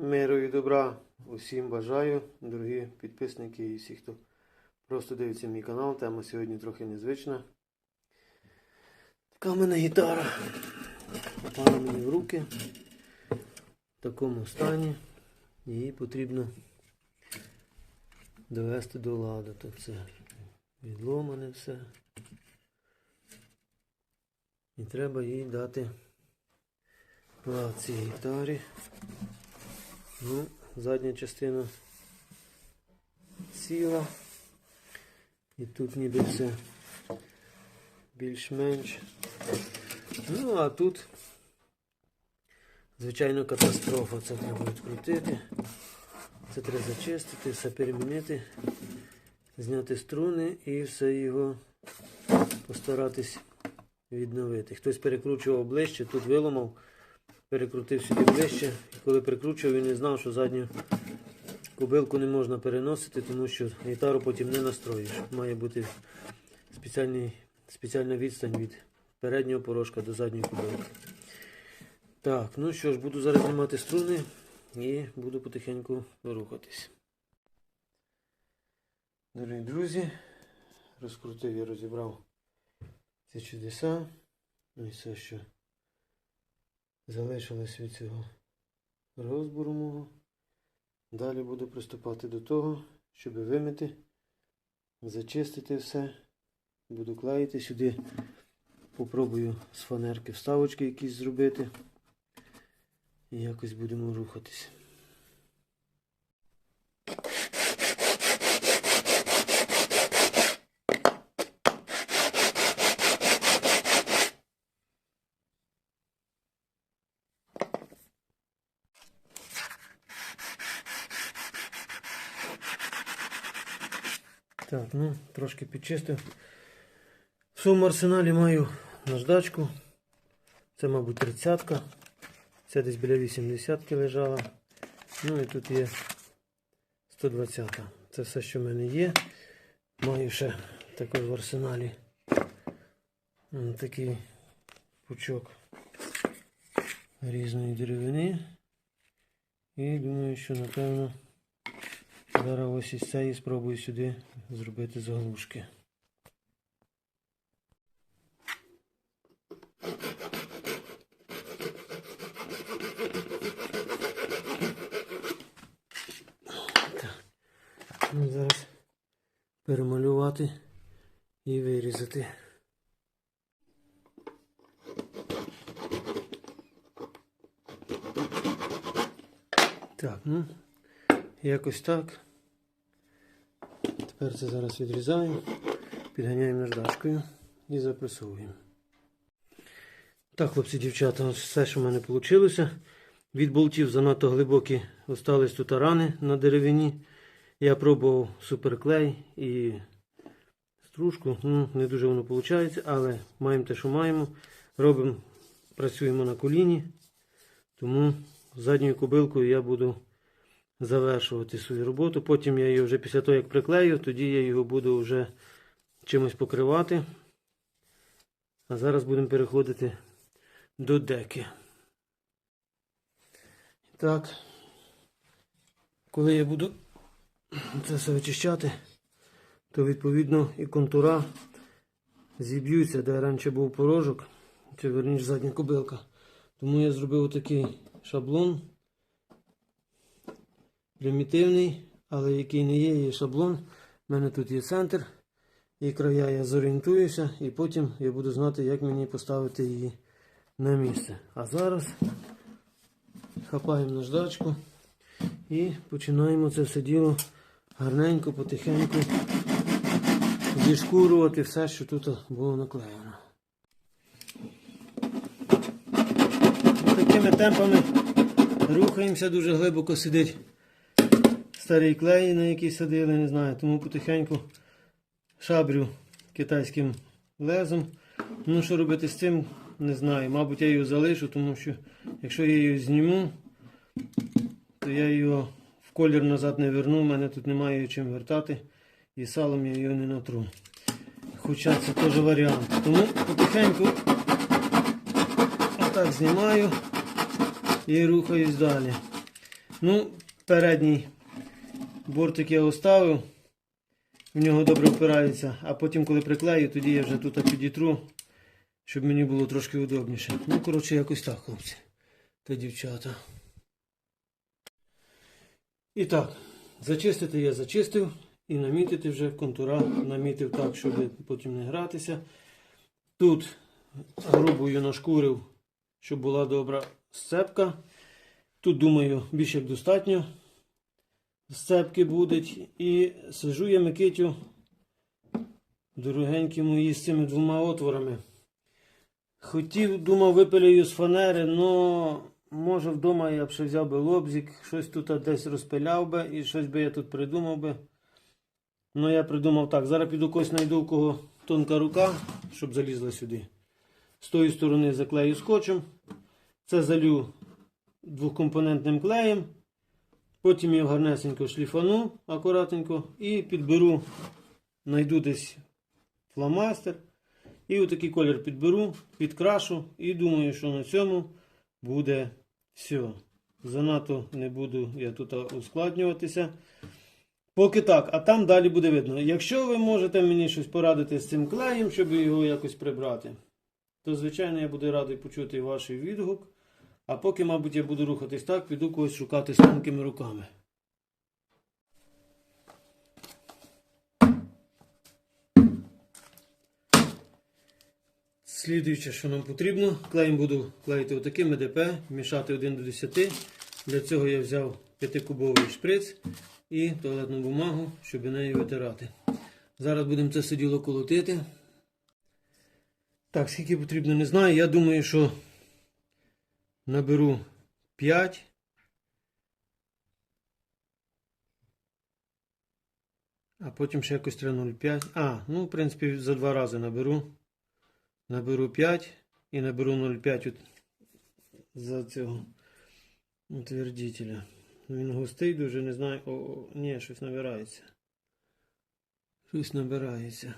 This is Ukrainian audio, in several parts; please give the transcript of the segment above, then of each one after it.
Миру і добра усім бажаю, дорогі підписники і всі, хто просто дивиться мій канал. Тема сьогодні трохи незвична. Така в мене гітара. Попала мені в руки в такому стані. Її потрібно довести до ладу. Так це відломане все. І треба їй дати лад цій гітарі. Ну, задня частина ціла. І тут ніби все більш-менш. Ну, а тут, звичайно, катастрофа. Це треба відкрутити. Це треба зачистити, все перемінити, зняти струни і все його постаратись відновити. Хтось перекручував ближче, тут виламав перекрутив сюди ближче. Коли прикручував, він не знав, що задню кобилку не можна переносити, тому що гітару потім не настроїш. Має бути спеціальна відстань від переднього порожка до задньої кобилки. Так, ну що ж, буду зараз знімати струни і буду потихеньку рухатись. Дорогі друзі, розкрутив і розібрав ці чудеса. Ну і все, що залишилось від цього розбору мого. Далі буду приступати до того, щоб вимити, зачистити все. Буду клеїти сюди. Попробую з фанерки вставочки якісь зробити. І якось будемо рухатись. Так, ну, трошки підчистив. В своєму арсеналі маю наждачку. Це, мабуть, 30 Це десь біля 80 лежала. Ну і тут є 120 Це все, що в мене є. Маю ще також в арсеналі такий пучок різної деревини. І думаю, що напевно. Зараз ось із цієї спробую сюди зробити заглушки. Так. Ну, зараз перемалювати і вирізати. Так, ну, якось так. Тепер це зараз відрізаємо, підганяємо наждачкою і запресовуємо. Так, хлопці, дівчата, все, що в мене вийшло. Від болтів занадто глибокі остались тут рани на деревині. Я пробував суперклей і стружку. Ну, не дуже воно виходить, але маємо те, що маємо. Робимо, працюємо на коліні. Тому задньою кобилкою я буду завершувати свою роботу. Потім я її вже після того, як приклею, тоді я його буду вже чимось покривати. А зараз будемо переходити до деки. Так, коли я буду це все вичищати, то відповідно і контура зіб'ються, де раніше був порожок, чи верніше задня кобилка. Тому я зробив такий шаблон примітивний, але який не є, є шаблон. У мене тут є центр і края я зорієнтуюся, і потім я буду знати, як мені поставити її на місце. А зараз хапаємо наждачку і починаємо це все діло гарненько, потихеньку зішкурувати все, що тут було наклеєно. Такими темпами рухаємося, дуже глибоко сидить старий клей, на який садили, не знаю, тому потихеньку шабрю китайським лезом. Ну, що робити з цим, не знаю. Мабуть, я його залишу, тому що якщо я її зніму, то я його в колір назад не верну, в мене тут немає чим вертати. І салом я його не натру. Хоча це теж варіант. Тому потихеньку отак знімаю і рухаюсь далі. Ну, передній бортик я оставив. В нього добре впирається. А потім, коли приклею, тоді я вже тут підітру, щоб мені було трошки удобніше. Ну, коротше, якось так, хлопці та дівчата. І так, зачистити я зачистив і намітити вже контура, намітив так, щоб потім не гратися. Тут грубою нашкурив, щоб була добра сцепка. Тут, думаю, більше як достатньо сцепки будуть. І сижу я Микитю, дорогенькі мої, з цими двома отворами. Хотів, думав, випилюю з фанери, но може вдома я б ще взяв би лобзик, щось тут десь розпиляв би і щось би я тут придумав би. Ну я придумав так. Зараз піду когось знайду, у кого тонка рука, щоб залізла сюди. З тої сторони заклею скотчем. Це залю двохкомпонентним клеєм. Потім я гарнесенько шліфану акуратненько і підберу, знайду десь фломастер. І отакий колір підберу, підкрашу і думаю, що на цьому буде все. Занадто не буду я тут ускладнюватися. Поки так, а там далі буде видно. Якщо ви можете мені щось порадити з цим клеєм, щоб його якось прибрати, то звичайно я буду радий почути ваш відгук. А поки, мабуть, я буду рухатись так, піду когось шукати з тонкими руками. Слідуюче, що нам потрібно, клеєм буду клеїти отаким МДП, мішати 1 до 10. Для цього я взяв 5-кубовий шприц і туалетну бумагу, щоб нею витирати. Зараз будемо це все діло колотити. Так, скільки потрібно, не знаю. Я думаю, що наберу 5. А потім ще якось треба 0,5. А, ну, в принципі, за два рази наберу. Наберу 5 і наберу 0,5 от за цього утвердителя. Він густий дуже, не знаю. О, о, ні, щось набирається. Щось набирається.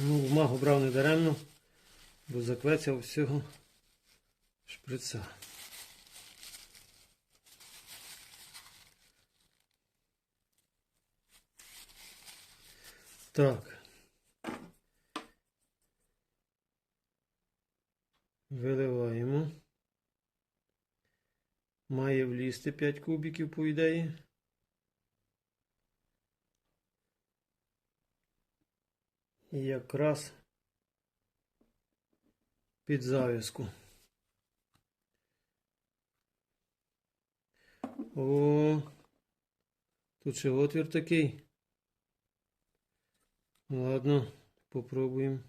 Ну, бумагу брав не даремно, бо заквецяв всього шприца. Так. Виливаємо. Має влізти 5 кубиків, по ідеї. І якраз під зав'язку. О, тут ще отвір такий. Ладно, попробуємо.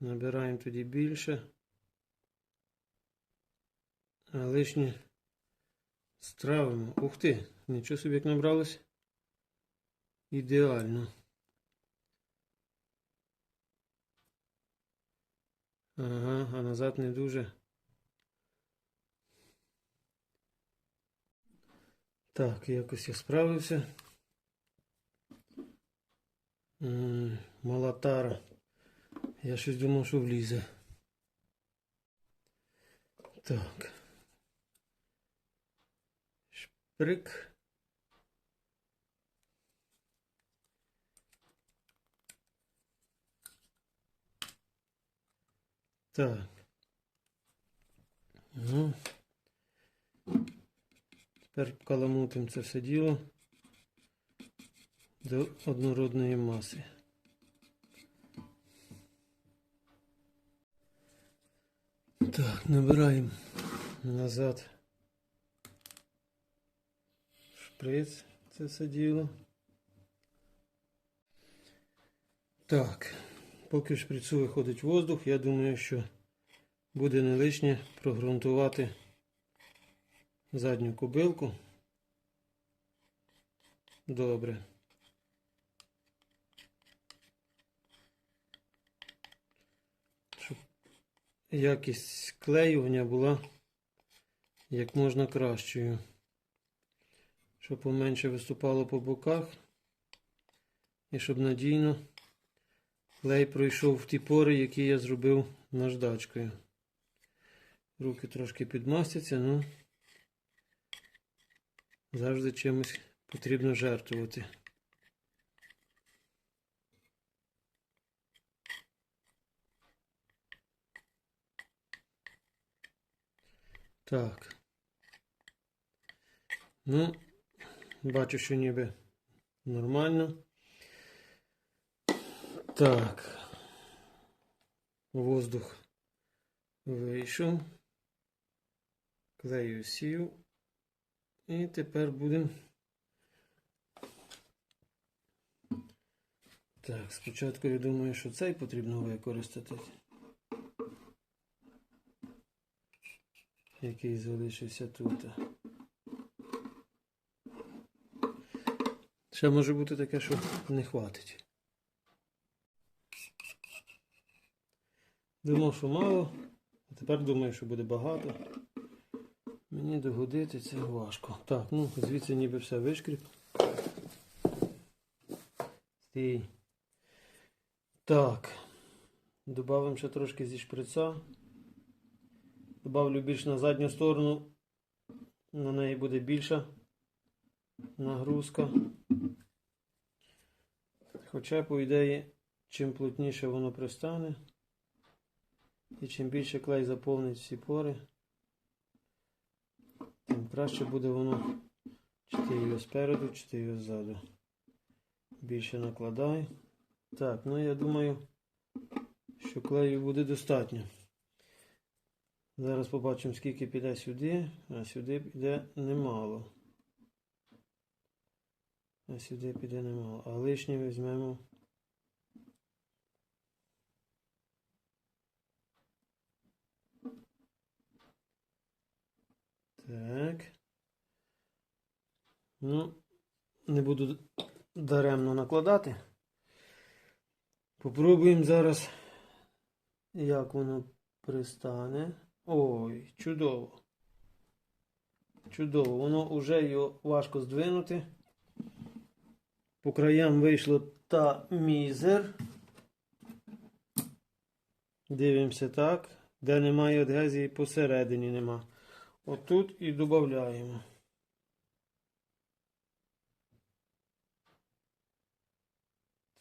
Набираємо тоді більше. А лишнє стравимо. Ух ти, нічого собі як набралось. Ідеально. Ага, а назад не дуже. Так, якось я справився. Мала тара. Я щось думав, що влізе. Так. Шприк. Так. Ну. Тепер каламутимо це все діло до однородної маси. Так, набираємо назад шприц це все діло. Так, поки в шприцу виходить воздух, я думаю, що буде не лишнє прогрунтувати задню кобилку. Добре. Щоб якість клеювання була як можна кращою. щоб поменше виступало по боках. І щоб надійно клей пройшов в ті пори, які я зробив наждачкою. Руки трошки підмастяться, ну завжди чимось потрібно жертвувати. Так. Ну, бачу, що ніби нормально. Так. Воздух вийшов. Клею сів. І тепер будемо. Так, спочатку я думаю, що цей потрібно використати. Який залишився тут. Ще може бути таке, що не хватить. Думав, що мало, а тепер думаю, що буде багато. Мені догодити це важко. Так, ну звідси ніби все вишкріп. Стій. Так. Добавимо ще трошки зі шприца. Добавлю більш на задню сторону. На неї буде більша нагрузка. Хоча, по ідеї, чим плотніше воно пристане, і чим більше клей заповнить всі пори, тим краще буде воно, чи його спереду, чи його ззаду. Більше накладай. Так, ну я думаю, що клею буде достатньо. Зараз побачимо, скільки піде сюди, а сюди піде немало. А сюди піде немало. А лишнє візьмемо. Так. Ну, не буду даремно накладати. Попробуємо зараз, як воно пристане. Ой, чудово. Чудово. Воно вже його важко здвинути. По краям вийшло та мізер. Дивимося так. Де немає адгезії, посередині нема. Отут і додаємо.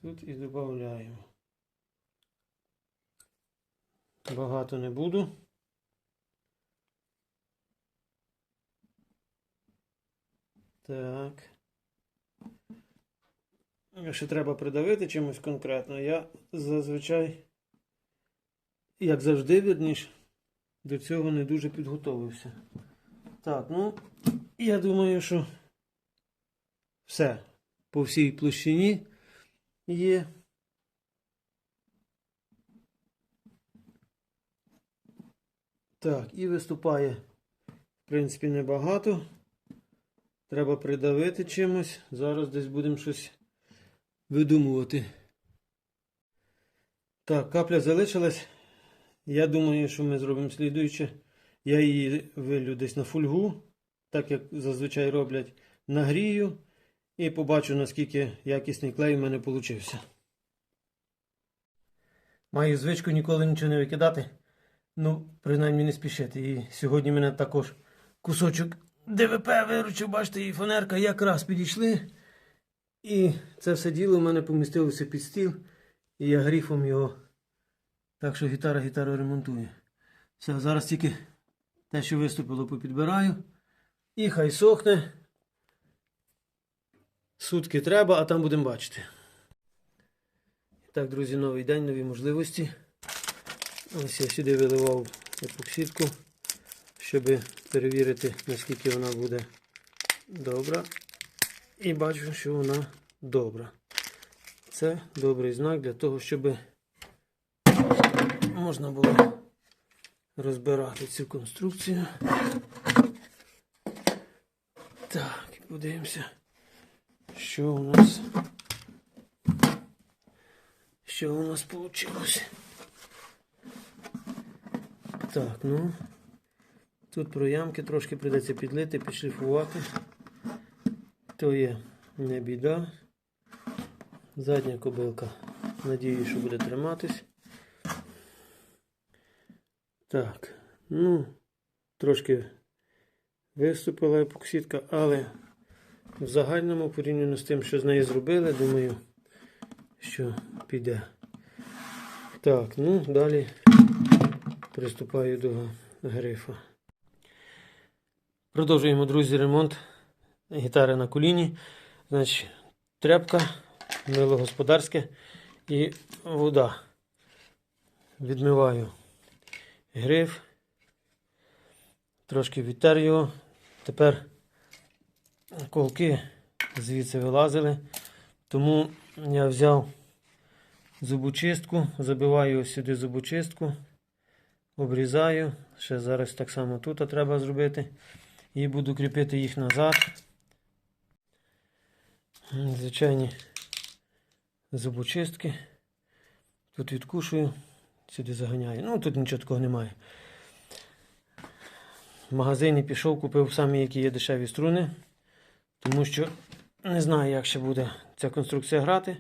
Тут і додаємо. Багато не буду. Так. Ще треба придавити чимось конкретно. Я зазвичай, як завжди, вірніш, до цього не дуже підготовився. Так, ну, я думаю, що все по всій площині є. Так, і виступає, в принципі, небагато. Треба придавити чимось. Зараз десь будемо щось видумувати. Так, капля залишилась. Я думаю, що ми зробимо слідуюче. Я її вилю десь на фольгу, так як зазвичай роблять, нагрію і побачу, наскільки якісний клей у мене вийшов. Маю звичку ніколи нічого не викидати. Ну, принаймні не спішити. І сьогодні мене також кусочок ДВП виручив, бачите, і фанерка якраз підійшли. І це все діло в мене помістилося під стіл. І я гріфом його. Так що гітара гітару ремонтує. Все, зараз тільки те, що виступило, попідбираю. І хай сохне. Сутки треба, а там будемо бачити. Так, друзі, новий день, нові можливості. Ось я сюди виливав епоксидку, щоб перевірити, наскільки вона буде добра. І бачу, що вона добра. Це добрий знак для того, щоб можна було розбирати цю конструкцію. Так, подивимося, що у нас що у нас вийшло. Так, ну тут проямки трошки прийдеться підлити, підшліфувати. То є не біда. Задня кобилка. Надію, що буде триматись. Так, ну, трошки виступила епоксидка, але в загальному порівняно з тим, що з нею зробили, думаю, що піде. Так, ну далі приступаю до грифа. Продовжуємо, друзі, ремонт гітари на коліні. Значить, тряпка, мило господарське і вода. Відмиваю гриф. Трошки відтер його. Тепер колки звідси вилазили. Тому я взяв зубочистку, забиваю сюди зубочистку, обрізаю. Ще зараз так само тут треба зробити. І буду кріпити їх назад. Звичайні зубочистки. Тут відкушую, сюди заганяю. Ну, тут нічого такого немає. В магазині пішов, купив самі, які є дешеві струни. Тому що не знаю, як ще буде ця конструкція грати.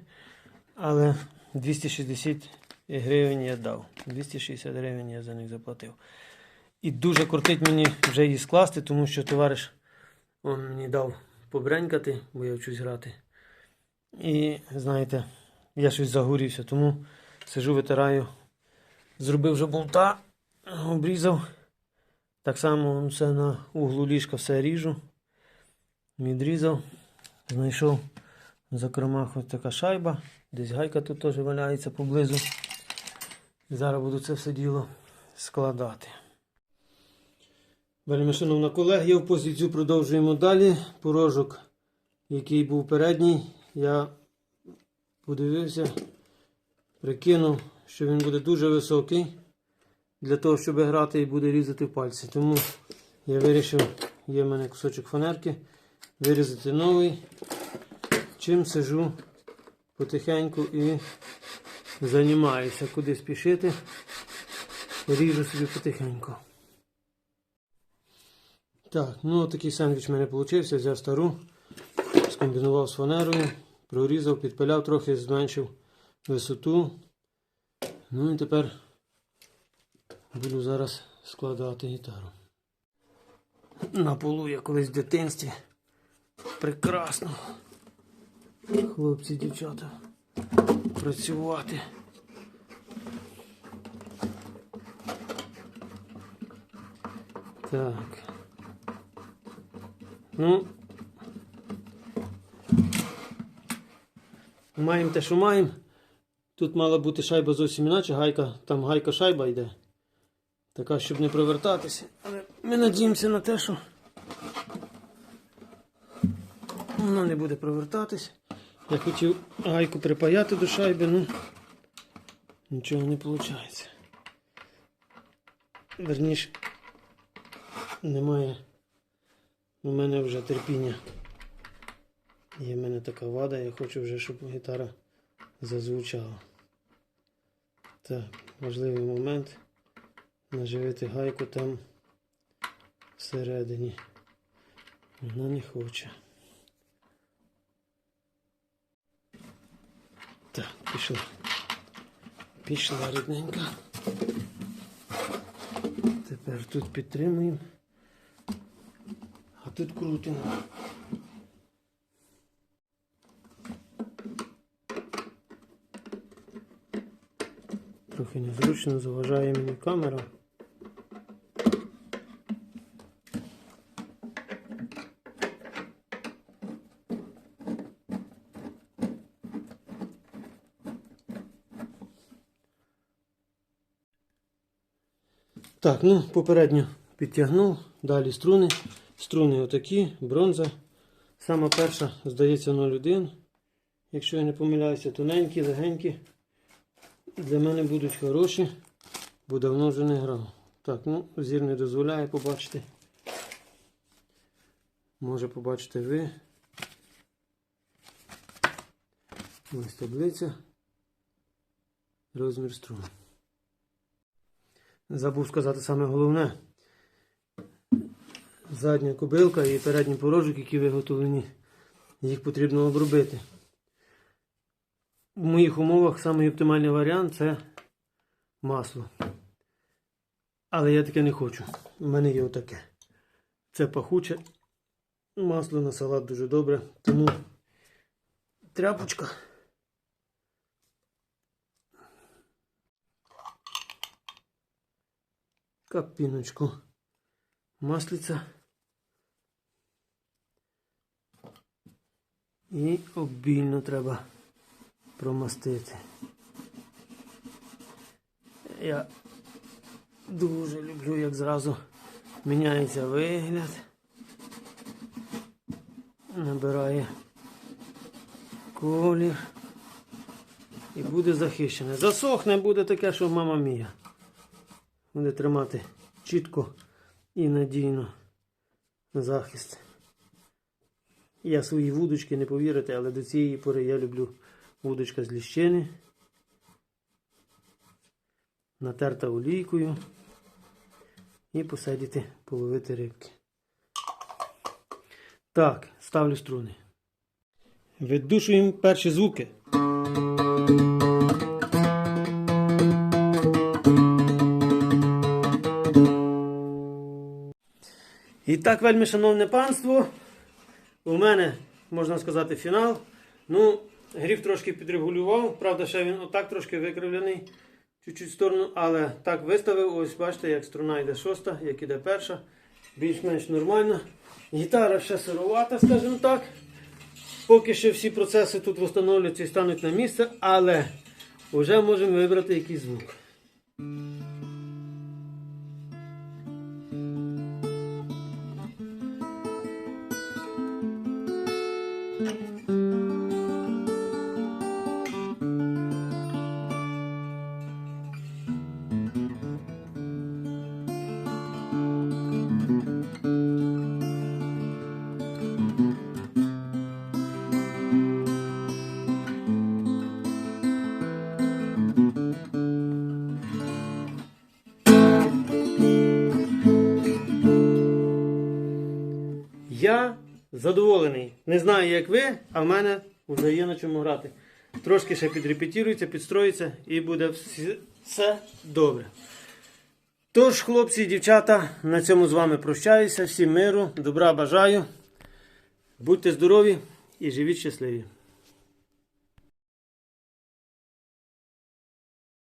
Але 260 гривень я дав. 260 гривень я за них заплатив. І дуже кортить мені вже її скласти, тому що товариш он мені дав побренькати, бо я вчусь грати. І знаєте, я щось загорівся, тому сижу, витираю. Зробив вже болта, обрізав. Так само все на углу ліжка все ріжу. Відрізав. Знайшов за кромах ось така шайба. Десь гайка тут теж валяється поблизу. Зараз буду це все діло складати. Вельми шановна колегія, в позицію продовжуємо далі. Порожок, який був передній, я подивився, прикинув, що він буде дуже високий для того, щоб грати і буде різати пальці. Тому я вирішив, є в мене кусочок фанерки, вирізати новий. Чим сижу потихеньку і займаюся, куди спішити. Ріжу собі потихеньку. Так, ну такий сендвіч в мене вийшов. Взяв стару, скомбінував з фанерою, прорізав, підпиляв трохи, зменшив висоту. Ну і тепер буду зараз складати гітару. На полу я колись в дитинстві. Прекрасно. Хлопці, дівчата. Працювати. Так. Ну. Маємо те, що маємо. Тут мала бути шайба зовсім іначе, гайка, там гайка шайба йде. Така, щоб не провертатися. Але ми надіємося на те, що воно не буде провертатись. Я хотів гайку припаяти до шайби, ну нічого не виходить. Верніше, немає у мене вже терпіння. Є в мене така вада, я хочу вже, щоб гітара зазвучала. Так, важливий момент. Наживити гайку там всередині. Вона не хоче. Так, пішла. Пішла рідненька. Тепер тут підтримуємо. А тут крутимо. Трохи незручно заважає мені камера. Так, ну попередньо підтягнув, далі струни. Струни отакі, бронза. Сама перша, здається, 0,1. Якщо я не помиляюся, тоненькі, легенькі. Для мене будуть хороші, бо давно вже не грав. Так, ну, зір не дозволяє побачити. Може побачите ви. Ось таблиця. Розмір струн. Забув сказати саме головне. Задня кобилка і передній порожок, які виготовлені їх потрібно обробити. В моїх умовах самий оптимальний варіант це масло. Але я таке не хочу. У мене є отаке. Це пахуче. Масло на салат дуже добре. Тому тряпочка. Капіночку. Маслиця. І обільно треба промастити. Я дуже люблю, як зразу міняється вигляд. Набирає колір. І буде захищене. Засохне буде таке, що мама мія. Буде тримати чітко і надійно захист. Я свої вудочки не повірите, але до цієї пори я люблю вудочка з ліщини. Натерта олійкою. І посадити, половити рибки. Так, ставлю струни. Віддушуємо перші звуки. І так, вельми шановне панство, у мене, можна сказати, фінал. Ну, гриф трошки підрегулював, правда, ще він отак трошки викривлений, чуть-чуть в сторону, але так виставив. Ось бачите, як струна йде шоста, як іде перша. Більш-менш нормально. Гітара ще сировата, скажімо так. Поки що всі процеси тут встановлюються і стануть на місце, але вже можемо вибрати якийсь звук. Задоволений. Не знаю, як ви, а в мене вже є на чому грати. Трошки ще підрепетірується, підстроїться і буде все добре. Тож, хлопці і дівчата, на цьому з вами прощаюся. Всім миру, добра бажаю. Будьте здорові і живіть щасливі.